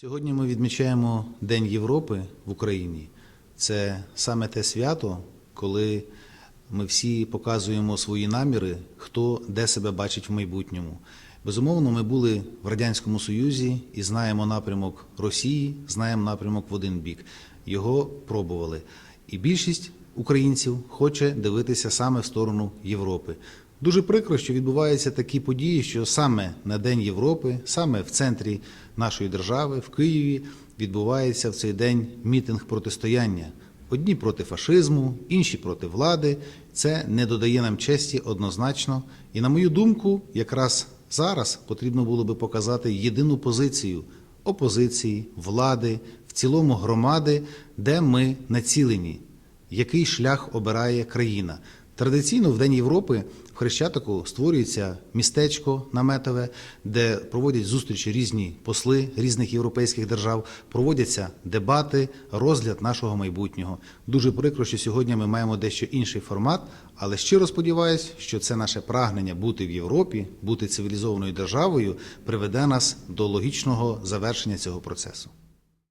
Сьогодні ми відмічаємо День Європи в Україні. Це саме те свято, коли ми всі показуємо свої наміри, хто де себе бачить в майбутньому. Безумовно, ми були в Радянському Союзі і знаємо напрямок Росії, знаємо напрямок в один бік. Його пробували. І більшість українців хоче дивитися саме в сторону Європи. Дуже прикро, що відбуваються такі події, що саме на День Європи, саме в центрі нашої держави, в Києві, відбувається в цей день мітинг протистояння. Одні проти фашизму, інші проти влади. Це не додає нам честі однозначно. І на мою думку, якраз зараз потрібно було би показати єдину позицію опозиції, влади, в цілому громади, де ми націлені, який шлях обирає країна. Традиційно в День Європи в Хрещатику створюється містечко наметове, де проводять зустрічі різні посли різних європейських держав, проводяться дебати, розгляд нашого майбутнього. Дуже прикро, що сьогодні ми маємо дещо інший формат, але щиро сподіваюся, що це наше прагнення бути в Європі, бути цивілізованою державою, приведе нас до логічного завершення цього процесу.